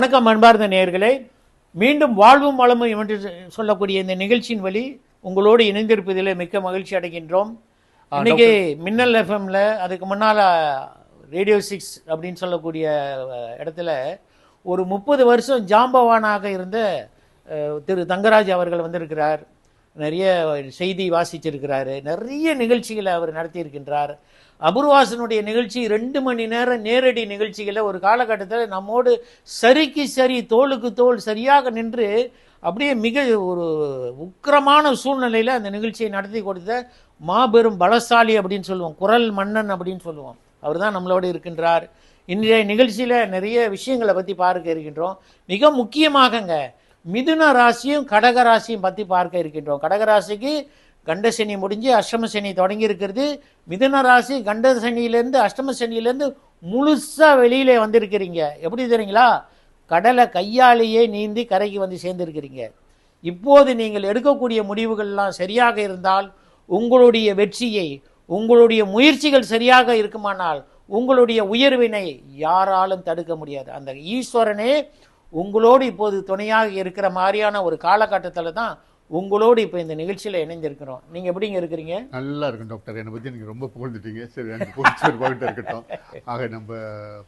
வணக்கம் அன்பார்ந்த நேயர்களே. மீண்டும் வாழ்வும் வளமும் என்று சொல்லக்கூடிய இந்த நிகழ்ச்சியின் வழி உங்களோடு இணைந்திருப்பதில் மிக்க மகிழ்ச்சி அடைகின்றோம். இன்னைக்கு மின்னல் எஃப்எம்ல அதுக்கு முன்னால ரேடியோ சிக்ஸ் அப்படின்னு சொல்லக்கூடிய இடத்துல ஒரு முப்பது வருஷம் ஜாம்பவானாக இருந்த திரு தங்கராஜ் அவர்கள் வந்திருக்கிறார். நிறைய செய்தி வாசிச்சிருக்கிறாரு. நிறைய நிகழ்ச்சிகளை அவர் நடத்தியிருக்கின்றார். அபூர்வாசனுடைய நிகழ்ச்சி ரெண்டு மணி நேரம் நேரடி நிகழ்ச்சிகளை ஒரு காலகட்டத்தில் நம்மோடு சரிக்கு சரி தோளுக்கு தோல் சரியாக நின்று அப்படியே மிக ஒரு உக்கிரமான சூழ்நிலையில் அந்த நிகழ்ச்சியை நடத்தி கொடுத்த மாபெரும் பலசாலி அப்படின்னு சொல்லுவோம். குரல் மன்னன் அப்படின்னு சொல்லுவோம். அவர் தான் நம்மளோடு இருக்கின்றார். இன்றைய நிகழ்ச்சியில் நிறைய விஷயங்களை பற்றி பார்க்க இருக்கின்றோம். மிக முக்கியமாகங்க மிதுன ராசியும் கடக ராசியும் பற்றி பார்க்க இருக்கின்றோம். கடக ராசிக்கு முடிஞ்சு அஷ்டமசனி தொடங்கி இருக்கிறது. மிதுன ராசி கண்ட சனியிலேருந்து அஷ்டம முழுசாக வெளியிலே வந்திருக்கிறீங்க. எப்படி தெரியுங்களா? கடலை கையாலேயே நீந்தி கரைக்கு வந்து சேர்ந்திருக்கிறீங்க. இப்போது நீங்கள் எடுக்கக்கூடிய முடிவுகள்லாம் சரியாக இருந்தால் உங்களுடைய வெற்றியை உங்களுடைய முயற்சிகள் சரியாக இருக்குமானால் உங்களுடைய உயர்வினை யாராலும் தடுக்க முடியாது. அந்த ஈஸ்வரனே உங்களோடு இப்போது துணையாக இருக்கிற மாதிரியான ஒரு காலகட்டத்தில் தான் உங்களோடு இப்போ இந்த நிகழ்ச்சியில் இணைந்திருக்கிறோம். நீங்கள் எப்படிங்க இருக்கிறீங்க? நல்லா இருக்கும் டாக்டர். என்னை பற்றி நீங்கள் ரொம்ப புகழ்ந்துட்டீங்க. சரி எனக்கு பாகிட்ட இருக்கட்டும். ஆக நம்ம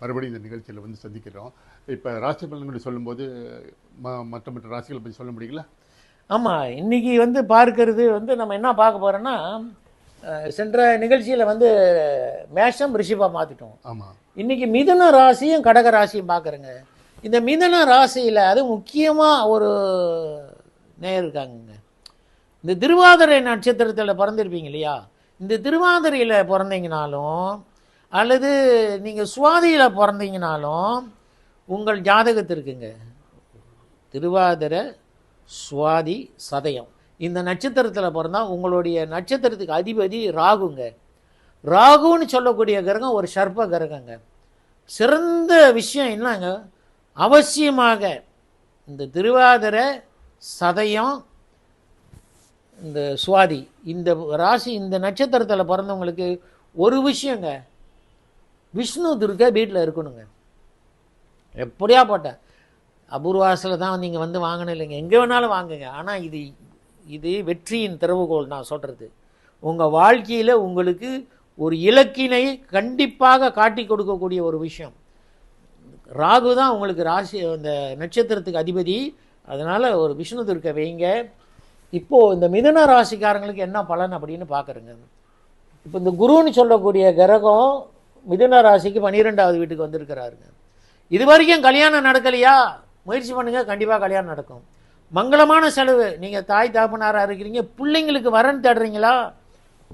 மறுபடியும் இந்த நிகழ்ச்சியில் வந்து சந்திக்கிறோம். இப்போ ராசி பலன்களை சொல்லும்போது ம மற்ற மற்ற ராசிகளை பற்றி சொல்ல முடியுங்களா? ஆமாம் இன்னைக்கு வந்து பார்க்கறது வந்து நம்ம என்ன பார்க்க போகிறோன்னா சென்ற நிகழ்ச்சியில் வந்து மேஷம் ரிஷிபா மாற்றிட்டோம் ஆமாம் இன்னைக்கு மிதுன ராசியும் கடக ராசியும் பார்க்குறேங்க. இந்த மிதன ராசியில் அது முக்கியமாக ஒரு நேயர் இருக்காங்கங்க. இந்த திருவாதிரை நட்சத்திரத்தில் பிறந்திருப்பீங்க இல்லையா? இந்த திருவாதிரையில் பிறந்தீங்கனாலும் அல்லது நீங்கள் சுவாதியில் பிறந்தீங்கனாலும் உங்கள் ஜாதகத்திற்குங்க திருவாதிரை சுவாதி சதயம். இந்த நட்சத்திரத்தில் பிறந்தா உங்களுடைய நட்சத்திரத்துக்கு அதிபதி ராகுங்க. ராகுன்னு சொல்லக்கூடிய கிரகம் ஒரு சர்ப்ப கிரகங்க. சிறந்த விஷயம் என்னங்க? அவசியமாக இந்த திருவாதிர சதயம் இந்த சுவாதி இந்த ராசி இந்த நட்சத்திரத்தில் பிறந்தவங்களுக்கு ஒரு விஷயங்க. விஷ்ணு துர்கா வீட்டில் இருக்கணுங்க. எப்படியா போட்ட? அபூர்வாசில் தான் நீங்கள் வந்து வாங்கணும் இல்லைங்க. எங்கே வேணாலும் வாங்குங்க. ஆனால் இது இது வெற்றியின் திறவுகோல் நான் சொல்கிறது உங்கள் வாழ்க்கையில் உங்களுக்கு ஒரு இலக்கினை கண்டிப்பாக காட்டி கொடுக்கக்கூடிய ஒரு விஷயம். ராகு தான் உங்களுக்கு ராசி அந்த நட்சத்திரத்துக்கு அதிபதி. அதனால் ஒரு விஷ்ணு துர்க்கை வைங்க. இப்போது இந்த மிதுன ராசிக்காரங்களுக்கு என்ன பலன் அப்படின்னு பார்க்குறேங்க இப்போ இந்த குருன்னு சொல்லக்கூடிய கிரகம் மிதுன ராசிக்கு பன்னிரெண்டாவது வீட்டுக்கு வந்திருக்கிறாருங்க. இது வரைக்கும் கல்யாணம் நடக்கலையா? முயற்சி பண்ணுங்க கண்டிப்பாக கல்யாணம் நடக்கும். மங்களமான செலவு. நீங்கள் தாய் தாப்பனாராக இருக்கிறீங்க. பிள்ளைங்களுக்கு வரன் தேடுறீங்களா?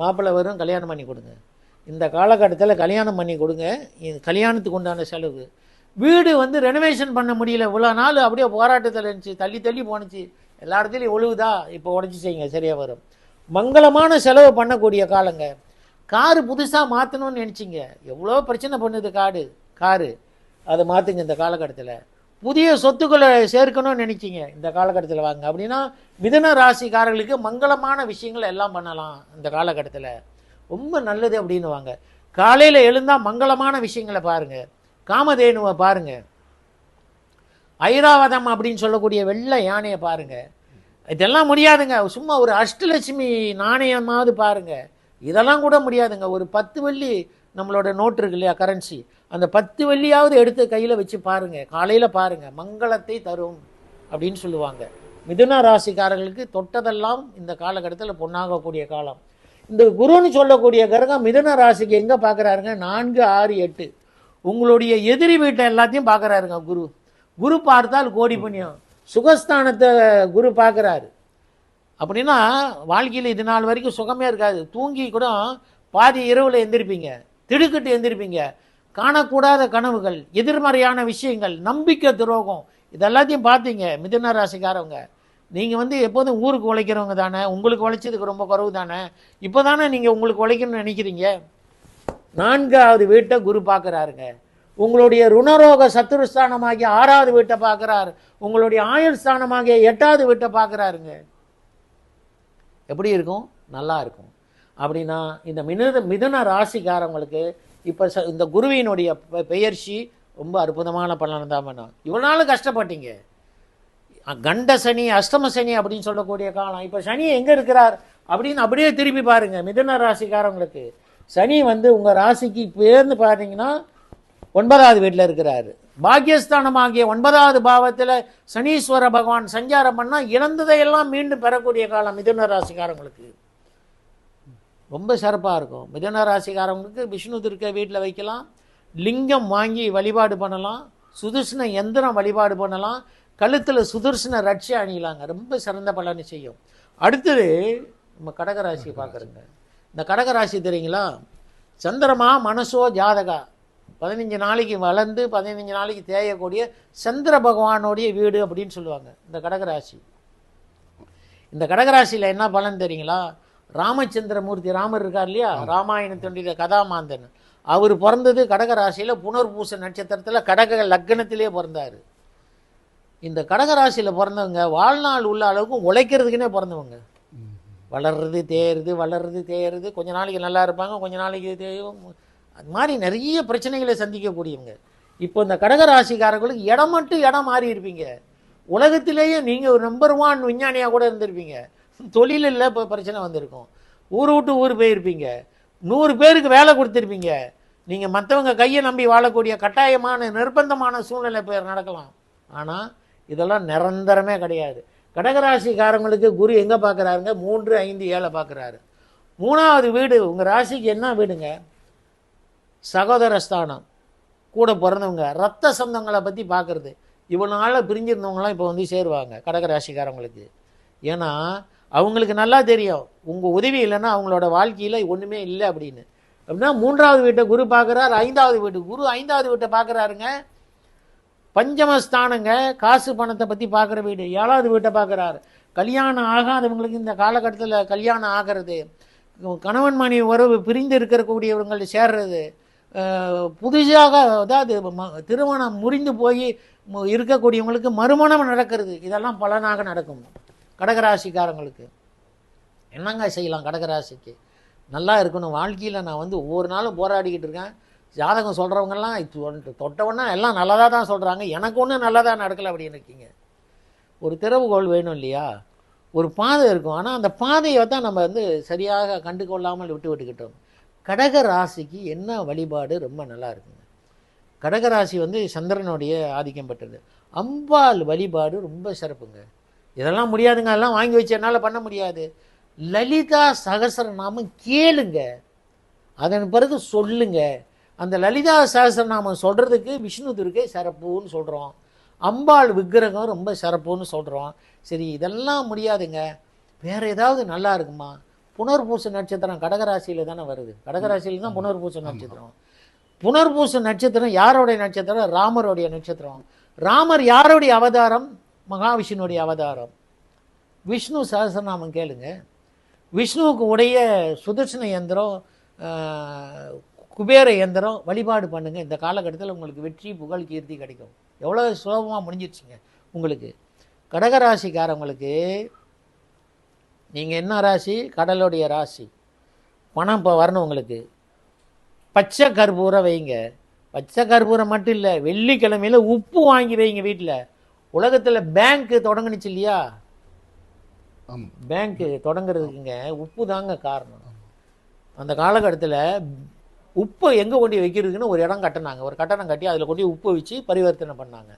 மாப்பிள்ளை வரும் கல்யாணம் பண்ணி கொடுங்க. இந்த காலகட்டத்தில் கல்யாணம் பண்ணி கொடுங்க. இது கல்யாணத்துக்கு உண்டான செலவு. வீடு வந்து ரெனோவேஷன் பண்ண முடியல. இவ்வளோ நாள் அப்படியே போராட்டத்தில் இருந்துச்சு. தள்ளி தள்ளி போணுச்சு. எல்லா இடத்துலையும் ஒழுகுதா? இப்போ உடச்சி செய்யுங்க சரியாக வரும். மங்களமான செலவு பண்ணக்கூடிய காலங்க. காரு புதுசாக மாற்றணும்னு நினச்சிங்க. எவ்வளோ பிரச்சனை பண்ணுது காடு? காரு. அதை மாற்றுங்க இந்த காலகட்டத்தில். புதிய சொத்துக்களை சேர்க்கணும்னு நினச்சிங்க. இந்த காலகட்டத்தில் வாங்க. அப்படின்னா மிதன ராசிக்காரர்களுக்கு மங்களமான விஷயங்கள் எல்லாம் பண்ணலாம் இந்த காலகட்டத்தில். ரொம்ப நல்லது அப்படின்னு வாங்க. காலையில் எழுந்தால் மங்களமான விஷயங்களை பாருங்கள் காமதேனுவை பாருங்கள் ஐராவதம் அப்படின்னு சொல்லக்கூடிய வெள்ளை யானையை பாருங்க. இதெல்லாம் முடியாதுங்க. சும்மா ஒரு அஷ்டலட்சுமி நாணயமாவது பாருங்க. இதெல்லாம் கூட முடியாதுங்க. ஒரு பத்து வெள்ளி நம்மளோட நோட்டு இருக்கு இல்லையா கரன்சி அந்த பத்து வெள்ளியாவது எடுத்து கையில் வச்சு பாருங்க. காலையில் பாருங்க. மங்களத்தை தரும் அப்படின்னு சொல்லுவாங்க. மிதுன ராசிக்காரர்களுக்கு தொட்டதெல்லாம் இந்த காலகட்டத்தில் பொண்ணாகக்கூடிய காலம். இந்த குருன்னு சொல்லக்கூடிய கிரகம் மிதுன ராசிக்கு எங்கே பார்க்குறாருங்க நான்கு ஆறு எட்டு. உங்களுடைய எதிரி வீட்டை எல்லாத்தையும் பார்க்குறாருங்க குரு. குரு பார்த்தால் கோடி புண்ணியம். சுகஸ்தானத்தை குரு பார்க்குறாரு. அப்படின்னா வாழ்க்கையில் இது நாள் வரைக்கும் சுகமே இருக்காது. தூங்கி கூட பாதி இரவில் எந்திருப்பீங்க. திடுக்கிட்டு எந்திருப்பீங்க. காணக்கூடாத கனவுகள் எதிர்மறையான விஷயங்கள் நம்பிக்கை துரோகம் இதெல்லாத்தையும் பார்த்தீங்க மிதுன ராசிக்காரவங்க. நீங்கள் வந்து எப்போதும் ஊருக்கு உழைக்கிறவங்க தானே உங்களுக்கு உழைச்சதுக்கு ரொம்ப குறவு தானே. இப்போ தானே நீங்கள் உங்களுக்கு உழைக்கணும்னு நினைக்கிறீங்க? நான்காவது வீட்டை குரு பார்க்குறாருங்க. உங்களுடைய ருணரோக சத்துருஸ்தானமாகிய ஆறாவது வீட்டை பார்க்குறாரு. உங்களுடைய ஆயுள் ஸ்தானமாகிய எட்டாவது வீட்டை பார்க்குறாருங்க. எப்படி இருக்கும்? நல்லா இருக்கும். அப்படின்னா இந்த மிதுன மிதுன ராசிக்காரவங்களுக்கு இப்போ ச இந்த குருவினுடைய பெயர்ச்சி ரொம்ப அற்புதமான பலன் தான் பண்ணும் இவ்வளோ நாள் கஷ்டப்பட்டீங்க. கண்ட சனி அஷ்டம சனி அப்படின்னு சொல்லக்கூடிய காலம். இப்போ சனி எங்கே இருக்கிறார்? அப்படின்னு அப்படியே திருப்பி பாருங்கள் மிதுன ராசிக்காரங்களுக்கு சனி வந்து உங்கள் ராசிக்கு பேர்ந்து பார்த்தீங்கன்னா ஒன்பதாவது வீட்டில் இருக்கிறாரு. பாக்கியஸ்தானமாகிய ஒன்பதாவது பாவத்தில் சனீஸ்வர பகவான் சஞ்சாரம் பண்ணால் இழந்ததையெல்லாம் மீண்டும் பெறக்கூடிய காலம் மிதுன ராசிக்காரங்களுக்கு. ரொம்ப சிறப்பாக இருக்கும். மிதுன ராசிக்காரங்களுக்கு விஷ்ணு திருக்க வீட்டில் வைக்கலாம். லிங்கம் வாங்கி வழிபாடு பண்ணலாம். சுதர்சன எந்திரம் வழிபாடு பண்ணலாம். கழுத்தில் சுதர்சன ரட்சை அணியலாங்க. ரொம்ப சிறந்த பலனை செய்யும். அடுத்தது நம்ம கடகராசி. பார்க்குறோங்க. இந்த கடகராசி தெரியுங்களா? சந்திரமா மனசோ ஜாதகா. பதினஞ்சு நாளைக்கு வளர்ந்து பதினஞ்சு நாளைக்கு தேயக்கூடிய சந்திர பகவானுடைய வீடு அப்படின்னு சொல்லுவாங்க இந்த கடகராசி இந்த கடகராசியில் என்ன பலன் தெரியுங்களா? ராமச்சந்திரமூர்த்தி ராமர் இருக்கார் இல்லையா? ராமாயணத்தினுடைய கதாமாந்தன். அவர் பிறந்தது கடகராசியில் புனர்பூச நட்சத்திரத்தில் கடக லக்னத்திலே பிறந்தார். இந்த கடகராசியில் பிறந்தவங்க வாழ்நாள் உள்ள அளவுக்கு உழைக்கிறதுக்குன்னே பிறந்தவங்க. வளர்றது தேருது வளர்றது தேருது கொஞ்ச நாளைக்கு நல்லா இருப்பாங்க கொஞ்ச நாளைக்கு தேயும். அது மாதிரி நிறைய பிரச்சனைகளை சந்திக்கக்கூடியவங்க. இப்போ இந்த கடகராசிக்காரர்களுக்கு இடம் மட்டும் இடம் மாறி இருப்பீங்க. உலகத்திலேயே நீங்கள் ஒரு நம்பர் ஒன் விஞ்ஞானியாக கூட இருந்திருப்பீங்க. தொழிலில் இப்போ பிரச்சனை வந்திருக்கும். ஊர் விட்டு ஊர் போயிருப்பீங்க. நூறு பேருக்கு வேலை கொடுத்துருப்பீங்க. நீங்கள் மற்றவங்க கையை நம்பி வாழக்கூடிய கட்டாயமான நிர்பந்தமான சூழ்நிலை பேர் நடக்கலாம். ஆனால் இதெல்லாம் நிரந்தரமே கிடையாது. கடகராசிக்காரங்களுக்கு குரு எங்கே பார்க்குறாருங்க மூன்று ஐந்து ஏழை பார்க்குறாரு மூணாவது வீடு உங்கள் ராசிக்கு என்ன வீடுங்க? சகோதர ஸ்தானம். கூட பிறந்தவங்க. ரத்த சொந்தங்களை பற்றி பார்க்குறது இவ்வளோ நாளாக பிரிஞ்சிருந்தவங்களாம் இப்போ வந்து சேருவாங்க கடகராசிக்காரங்களுக்கு. ஏன்னா அவங்களுக்கு நல்லா தெரியும். உங்கள் உதவி இல்லைன்னா அவங்களோட வாழ்க்கையில் ஒன்றுமே இல்லை அப்படின்னு. அப்படின்னா மூன்றாவது வீட்டை குரு பார்க்குறாரு ஐந்தாவது வீட்டு குரு ஐந்தாவது வீட்டை பார்க்குறாருங்க பஞ்சமஸ்தானங்க காசு பணத்தை பற்றி பார்க்குற வீடு ஏழாவது வீட்டை பார்க்குறாரு. கல்யாணம் ஆகாதவங்களுக்கு இந்த காலகட்டத்தில் கல்யாணம் ஆகிறது கணவன் மனைவி உறவு பிரிந்து இருக்கக்கூடியவங்களை சேர்றது புதுசாக அதாவது ம- திருமணம் முறிந்து போய் இருக்கக்கூடியவங்களுக்கு மறுமணம் நடக்கிறது. இதெல்லாம் பலனாக நடக்கும். கடகராசிக்காரங்களுக்கு. என்னங்க செய்யலாம் கடகராசிக்கு? நல்லா இருக்கணும். வாழ்க்கையில் நான் வந்து ஒவ்வொரு நாளும் போராடிக்கிட்டு இருக்கேன். ஜாதகம் சொல்கிறவங்கெல்லாம் தொட்டவொன்னா எல்லாம் நல்லதாக தான் சொல்கிறாங்க எனக்கு ஒன்றும் நல்லதாக நடக்கலை அப்படின்னு இருக்கீங்க. ஒரு திறவுகோல் வேணும் இல்லையா? ஒரு பாதை இருக்கும். ஆனால் அந்த பாதையை தான் நம்ம வந்து சரியாக கண்டு கொள்ளாமல் விட்டு விட்டுக்கிட்டோம். கடக ராசிக்கு என்ன வழிபாடு ரொம்ப நல்லா இருக்குங்க. கடகராசி வந்து சந்திரனுடைய ஆதிக்கம் பெற்றது. அம்பாள் வழிபாடு ரொம்ப சிறப்புங்க. இதெல்லாம் முடியாதுங்க. அதெல்லாம் வாங்கி வச்சு என்னால் பண்ண முடியாது. லலிதா சகசரநாமம் கேளுங்க. அதன் பிறகு சொல்லுங்கள் அந்த லலிதா சகசரநாமம் சொல்கிறதுக்கு விஷ்ணு துர்க்கை சிறப்புன்னு சொல்கிறோம் அம்பாள் விக்கிரகம் ரொம்ப சிறப்புன்னு சொல்கிறோம் சரி இதெல்லாம் முடியாதுங்க. வேற ஏதாவது நல்லா இருக்குமா? புனர்பூச நட்சத்திரம் கடகராசியில் தானே வருது. கடகராசியில் தான் புனர்பூச நட்சத்திரம். புனர்பூச நட்சத்திரம் யாருடைய நட்சத்திரம்? ராமருடைய நட்சத்திரம். ராமர் யாருடைய அவதாரம்? மகாவிஷ்ணுடைய அவதாரம். விஷ்ணு சஹஸ்ரநாமம் கேளுங்க. விஷ்ணுவுக்கு உடைய சுதர்சன இயந்திரம் ஆஹ், குபேர இயந்திரம் வழிபாடு பண்ணுங்க. இந்த காலகட்டத்தில் உங்களுக்கு வெற்றி புகழ் கீர்த்தி கிடைக்கும். எவ்வளோ சுலபமாக முடிஞ்சிருச்சுங்க உங்களுக்கு. கடகராசிக்காரங்களுக்கு நீங்கள் என்ன ராசி? கடலுடைய ராசி. பணம் இப்போ வரணும் உங்களுக்கு. பச்சை கற்பூரம் வைங்க. பச்சை கற்பூரம் மட்டும் இல்லை வெள்ளிக்கிழமையில உப்பு வாங்கி வைங்க வீட்டில் உலகத்தில் பேங்க் தொடங்குனுச்சு இல்லையா? ஆமாம் பேங்க் தொடங்குறதுக்குங்க உப்பு தாங்க காரணம். அந்த காலகட்டத்தில் உப்பை எங்கே கொண்டு வைக்கிறதுக்குன்னு ஒரு இடம் கட்டினாங்க. ஒரு கட்டணம் கட்டி அதில் கொண்டு உப்பை வச்சு பரிவர்த்தனை பண்ணாங்க.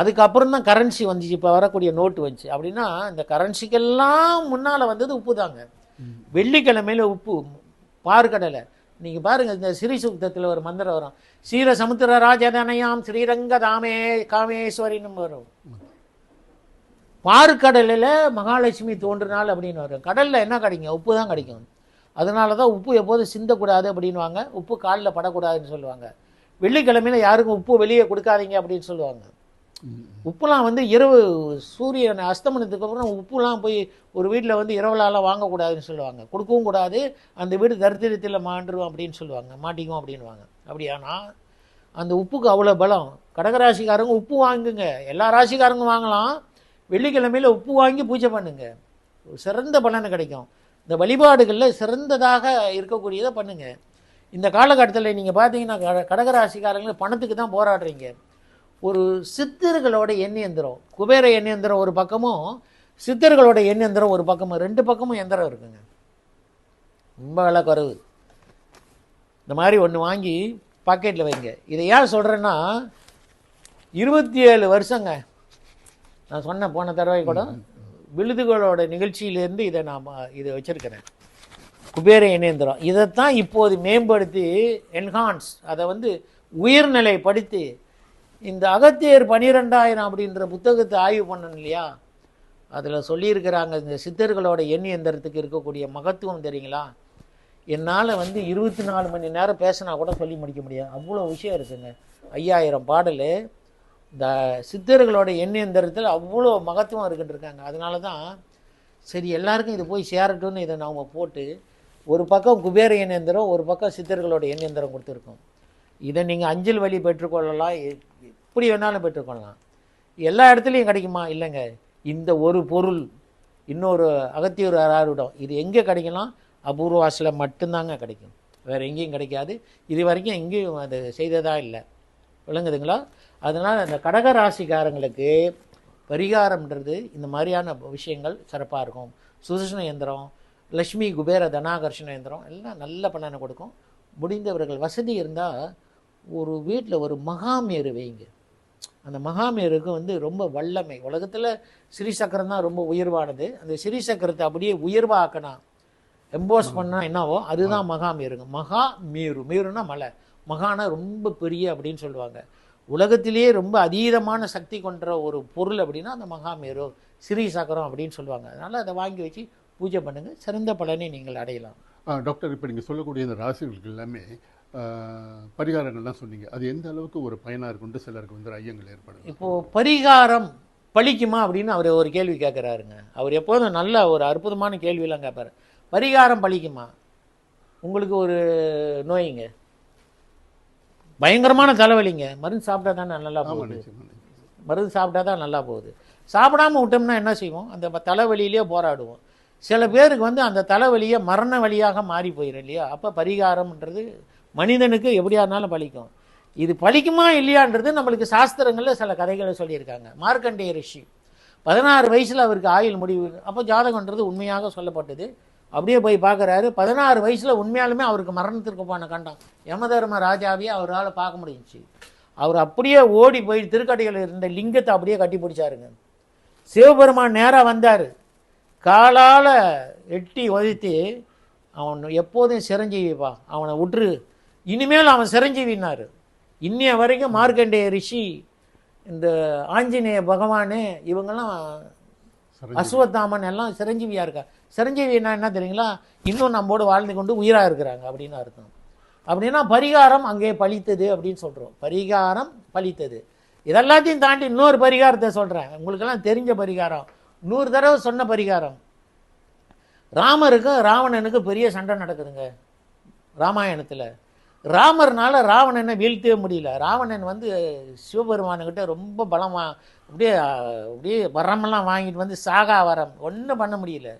அதுக்கப்புறம் தான் கரன்சி வந்துச்சு. இப்போ வரக்கூடிய நோட்டு வந்துச்சு அப்படின்னா இந்த கரன்சிக்கெல்லாம் முன்னால் வந்தது உப்பு தாங்க. வெள்ளிக்கிழமையில உப்பு. பார்க்கடலை. நீங்கள் பாருங்கள் இந்த ஸ்ரீ சுக்தத்தில் ஒரு மந்திரம் வரும். ஸ்ரீர சமுத்திர ராஜதனயாம் ஸ்ரீரங்க தாமே காமேஸ்வரின்னு வரும். பார்க்கடலில் மகாலட்சுமி தோன்றினாள் அப்படின்னு வரும். கடலில் என்ன கிடைக்கும்? உப்பு தான் கிடைக்கும். அதனால தான் உப்பு எப்போதும் சிந்தக்கூடாது அப்படின்வாங்க உப்பு காலில் படக்கூடாதுன்னு சொல்லுவாங்க. வெள்ளிக்கிழமையில யாருக்கும் உப்பு வெளியே கொடுக்காதீங்க அப்படின்னு சொல்லுவாங்க. உப்புலாம் வந்து இரவு சூரியன் அஸ்தமனத்துக்கு அப்புறம் உப்புலாம் போய் ஒரு வீட்டில் வந்து இரவுலாலாம் வாங்கக்கூடாதுன்னு சொல்லுவாங்க. கொடுக்கவும் கூடாது. அந்த வீடு தரித்திரத்தில் மாண்டுரும் அப்படின்னு சொல்லுவாங்க. மாட்டிக்கும் அப்படின்வாங்க அப்படியானா அந்த உப்புக்கு அவ்வளோ பலம். கடகராசிக்காரங்க உப்பு வாங்குங்க. எல்லா ராசிக்காரங்க வாங்கலாம். வெள்ளிக்கிழமையில உப்பு வாங்கி பூஜை பண்ணுங்க. ஒரு சிறந்த பலன் கிடைக்கும். இந்த வழிபாடுகளில் சிறந்ததாக இருக்கக்கூடியதை பண்ணுங்கள் இந்த காலகட்டத்தில் நீங்கள் பார்த்தீங்கன்னா கட- பணத்துக்கு தான் போராடுறீங்க. ஒரு சித்தர்களோட எண்ணெய் எந்திரம் குபேர எண்ணியந்திரம் ஒரு பக்கமும் சித்தர்களோட எண்ணெய் எந்திரம் ஒரு பக்கமும் ரெண்டு பக்கமும் எந்திரம் இருக்குங்க. ரொம்ப விலை குறைவு. இந்த மாதிரி ஒன்று வாங்கி பாக்கெட்டில் வைங்க. இதை ஏன் சொல்கிறேன்னா இருபத்தி ஏழு வருஷங்க. நான் சொன்னேன் போன தடவை கூட. விழுதுகளோட நிகழ்ச்சியிலேருந்து இதை நான் இதை வச்சுருக்கிறேன். குபேர இணையந்திரம் இதைத்தான் இப்போது மேம்படுத்தி என்ஹான்ஸ் அதை வந்து உயர்நிலைப்படுத்தி இந்த அகத்தியர் பனிரெண்டாயிரம் அப்படின்ற புத்தகத்தை ஆய்வு பண்ணணும் இல்லையா? அதில் சொல்லியிருக்கிறாங்க இந்த சித்தர்களோட எண் எந்திரத்துக்கு இருக்கக்கூடிய மகத்துவம் தெரியுங்களா? என்னால் வந்து இருபத்தி நாலு மணி நேரம் பேசினா கூட சொல்லி முடிக்க முடியாது. அவ்வளோ விஷயம் இருக்குங்க. ஐயாயிரம் பாடல். இந்த சித்தர்களோட எண்ணெந்திரத்தில் அவ்வளோ மகத்துவம் இருக்குன்னு இருக்காங்க அதனால தான் சரி எல்லாருக்கும் இது போய் சேரட்டும்னு இதை நாம் போட்டு ஒரு பக்கம் குபேர எண்ணெந்திரம் ஒரு பக்கம் சித்தர்களோட எண்ணெந்திரம் கொடுத்துருக்கோம். இதை நீங்கள் அஞ்சல் வழி பெற்றுக்கொள்ளலாம் எப்படி வேணாலும் பெற்றுக்கொள்ளலாம். எல்லா இடத்துலையும் கிடைக்குமா? இல்லைங்க. இந்த ஒரு பொருள் இன்னொரு அகத்தியூர் ஆறுடம் இது எங்கே கிடைக்கலாம்? அபூர்வாசில் மட்டும்தாங்க கிடைக்கும். வேறு எங்கேயும் கிடைக்காது. இது வரைக்கும் எங்கேயும் அது செய்ததாக இல்லை. விளங்குதுங்களா? அதனால் அந்த கடக ராசிக்காரங்களுக்கு பரிகாரம்ன்றது இந்த மாதிரியான விஷயங்கள் சிறப்பாக இருக்கும். சுதர்சன இயந்திரம் லக்ஷ்மி குபேர தனாகர்ஷண இயந்திரம் எல்லாம் நல்ல பலனை கொடுக்கும். முடிந்தவர்கள் வசதி இருந்தால் ஒரு வீட்டில் ஒரு மகாமேரு வைங்க. அந்த மகாமேருக்கு வந்து ரொம்ப வல்லமை. உலகத்தில் ஸ்ரீசக்கரம் தான் ரொம்ப உயர்வானது. அந்த ஸ்ரீசக்கரத்தை அப்படியே உயர்வாக்கனா எம்போஸ் பண்ணால் என்னவோ? அதுதான் மகாமேருங்க. மகா மீரு. மீருனா மலை. மகானா ரொம்ப பெரிய அப்படின்னு சொல்லுவாங்க. உலகத்திலேயே ரொம்ப அதீதமான சக்தி கொண்ட ஒரு பொருள் அப்படின்னா அந்த மகாமேரு ஸ்ரீ சக்கரம் அப்படின்னு சொல்லுவாங்க. அதனால் அதை வாங்கி வச்சு பூஜை பண்ணுங்கள் சிறந்த பலனை நீங்கள் அடையலாம். டாக்டர் இப்போ நீங்கள் சொல்லக்கூடிய இந்த ராசிகளுக்கு எல்லாமே பரிகாரங்கள்லாம் சொன்னீங்க. அது எந்த அளவுக்கு ஒரு பயனாக இருக்குன்ட்டு சிலருக்கு வந்து ஐயங்கள் ஏற்படுது? இப்போது பரிகாரம் பலிக்குமா அப்படின்னு அவர் ஒரு கேள்வி கேட்குறாருங்க அவர் எப்போதும் நல்ல ஒரு அற்புதமான கேள்வியெல்லாம் கேட்பார் பரிகாரம் பலிக்குமா உங்களுக்கு ஒரு நோய்ங்க. பயங்கரமான தலைவலிங்க. மருந்து சாப்பிட்டா தானே நல்லா போகுது. மருந்து சாப்பிட்டா தான் நல்லா போகுது. சாப்பிடாம விட்டோம்னா என்ன செய்வோம்? அந்த ப- தலைவலியிலே போராடுவோம். சில பேருக்கு வந்து அந்த தலைவலியை மரண வழியாக மாறி போயிடும் இல்லையா? அப்போ பரிகாரம்ன்றது மனிதனுக்கு எப்படியா இருந்தாலும் பலிக்கும். இது பலிக்குமா இல்லையான்றது நம்மளுக்கு சாஸ்திரங்களில் சில கதைகளை சொல்லியிருக்காங்க. மார்க்கண்டேய ரிஷி. பதினாறு வயசில் அவருக்கு ஆயுள் முடிவு அப்போ ஜாதகன்றது உண்மையாக சொல்லப்பட்டது. அப்படியே போய் பார்க்குறாரு. பதினாறு வயசில் உண்மையாலுமே அவருக்கு மரணத்திற்கு போன கண்டம். யமதர்ம ராஜாவையே அவரால் பார்க்க முடிஞ்சுச்சு. அவர் அப்படியே ஓடி போய் திருக்கடையில் இருந்த லிங்கத்தை அப்படியே கட்டி பிடிச்சாருங்க. சிவபெருமான் நேராக வந்தார். காலால் எட்டி ஒதித்து அவன் எப்போதும் சிரஞ்சீவிப்பா. அவனை விட்டுரு இனிமேல் அவன் சிரஞ்சீவினார். இன்னைய வரைக்கும் மார்க்கண்டேய ரிஷி இந்த ஆஞ்சநேய பகவானு இவங்கெல்லாம். அஸ்வத்தாமன் எல்லாம் சிரஞ்சீவியாக இருக்கா? சிரஞ்சீவினா என்ன தெரியுங்களா? இன்னும் நம்மோடு வாழ்ந்து கொண்டு உயிராக இருக்கிறாங்க அப்படின்னு அர்த்தம். அப்படின்னா பரிகாரம் அங்கே பலித்தது அப்படின்னு சொல்கிறோம் பரிகாரம் பலித்தது இதெல்லாத்தையும் தாண்டி இன்னொரு பரிகாரத்தை சொல்கிறேன் உங்களுக்கெல்லாம் தெரிஞ்ச பரிகாரம். நூறு தடவை சொன்ன பரிகாரம். ராமருக்கும் ராவணனுக்கும் பெரிய சண்டை நடக்குதுங்க. ராமாயணத்தில். ராமர்னால ராவணனை வீழ்த்தவே முடியல. ராவணன் வந்து சிவபெருமானுக்கிட்ட ரொம்ப பலமாக அப்படியே அப்படியே வரமெல்லாம் வாங்கிட்டு வந்து சாகா வரம். ஒன்றும் பண்ண முடியல.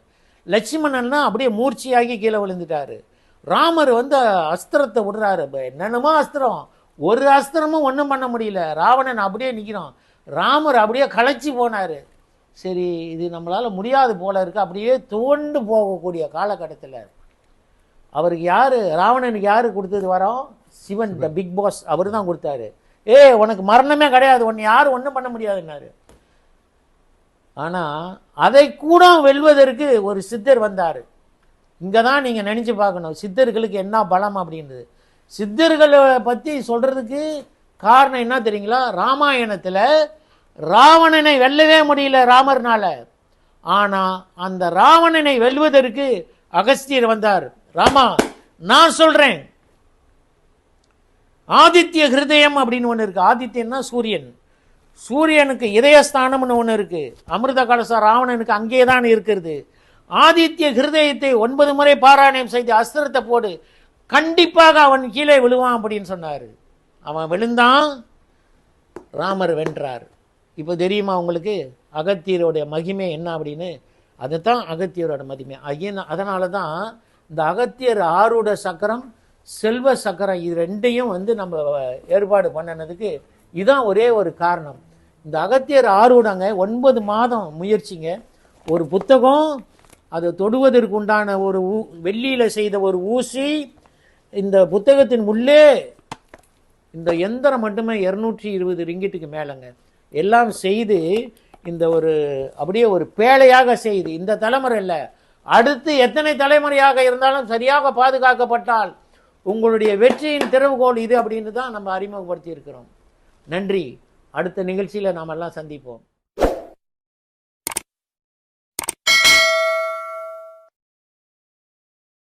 லட்சுமணன்னா அப்படியே மூர்ச்சியாகி கீழே விழுந்துட்டாரு. ராமர் வந்து அஸ்திரத்தை விடுறாரு. என்னென்னமோ அஸ்திரம். ஒரு அஸ்திரமும் ஒன்றும் பண்ண முடியல. ராவணன் அப்படியே நிற்கிறான் ராமர் அப்படியே களைச்சி போனார். சரி இது நம்மளால் முடியாது போல இருக்கு. அப்படியே துவண்டு போகக்கூடிய காலகட்டத்தில் அவருக்கு யார்? ராவணனுக்கு யார் கொடுத்தது வரோம்? சிவன் த பிக் பாஸ் அவர் தான் கொடுத்தாரு. ஏ உனக்கு மரணமே கிடையாது. உன்னை யாரும் ஒன்றும் பண்ண முடியாதுன்னாரு. ஆனால் அதை கூட வெல்வதற்கு ஒரு சித்தர் வந்தார். இங்கே தான் நீங்கள் நினச்சி பார்க்கணும் சித்தர்களுக்கு என்ன பலம் அப்படின்றது. சித்தர்களை பற்றி சொல்கிறதுக்கு காரணம் என்ன தெரியுங்களா? ராமாயணத்தில் ராவணனை வெல்லவே முடியல ராமர்னால. ஆனால் அந்த ராவணனை வெல்வதற்கு அகஸ்தியர் வந்தார். ராமா நான் சொல்கிறேன் ஆதித்ய ஹிருதயம் அப்படின்னு ஒன்று இருக்குது ஆதித்யன்னா சூரியன். சூரியனுக்கு இதயஸ்தானம்னு ஒன்று இருக்குது அமிர்த கலச ராவணனுக்கு அங்கே தான் இருக்கிறது. ஆதித்ய ஹிருதயத்தை ஒன்பது முறை பாராயணம் செய்து அஸ்திரத்தை போடு. கண்டிப்பாக அவன் கீழே விழுவான் அப்படின்னு சொன்னார். அவன் விழுந்தான். ராமர் வென்றார். இப்போ தெரியுமா உங்களுக்கு? அகத்தியருடைய மகிமை என்ன அப்படின்னு? அதுதான் அகத்தியரோட மகிமை. ஐயன் அதனால தான் இந்த அகத்தியர் ஆரூட சக்கரம் செல்வ சக்கரம் இது ரெண்டையும் வந்து நம்ம ஏற்பாடு பண்ணினதுக்கு இதுதான் ஒரே ஒரு காரணம். இந்த அகத்தியர் ஆர்வடங்க ஒன்பது மாதம் முயற்சிங்க. ஒரு புத்தகம் அதை தொடுவதற்கு உண்டான ஒரு ஊ வெள்ளியில் செய்த ஒரு ஊசி இந்த புத்தகத்தின் உள்ளே இந்த எந்திரம் மட்டுமே இரநூற்றி இருபது ரிங்கிட்டுக்கு மேலேங்க. எல்லாம் செய்து இந்த ஒரு அப்படியே ஒரு பேழையாக செய்து இந்த தலைமுறை இல்லை. அடுத்து எத்தனை தலைமுறையாக இருந்தாலும் சரியாக பாதுகாக்கப்பட்டால் உங்களுடைய வெற்றியின் திறவுகோல் இது அப்படின்னு தான் நம்ம அறிமுகப்படுத்தி இருக்கிறோம் நன்றி. அடுத்த நிகழ்ச்சியில் நாம் எல்லாம் சந்திப்போம்.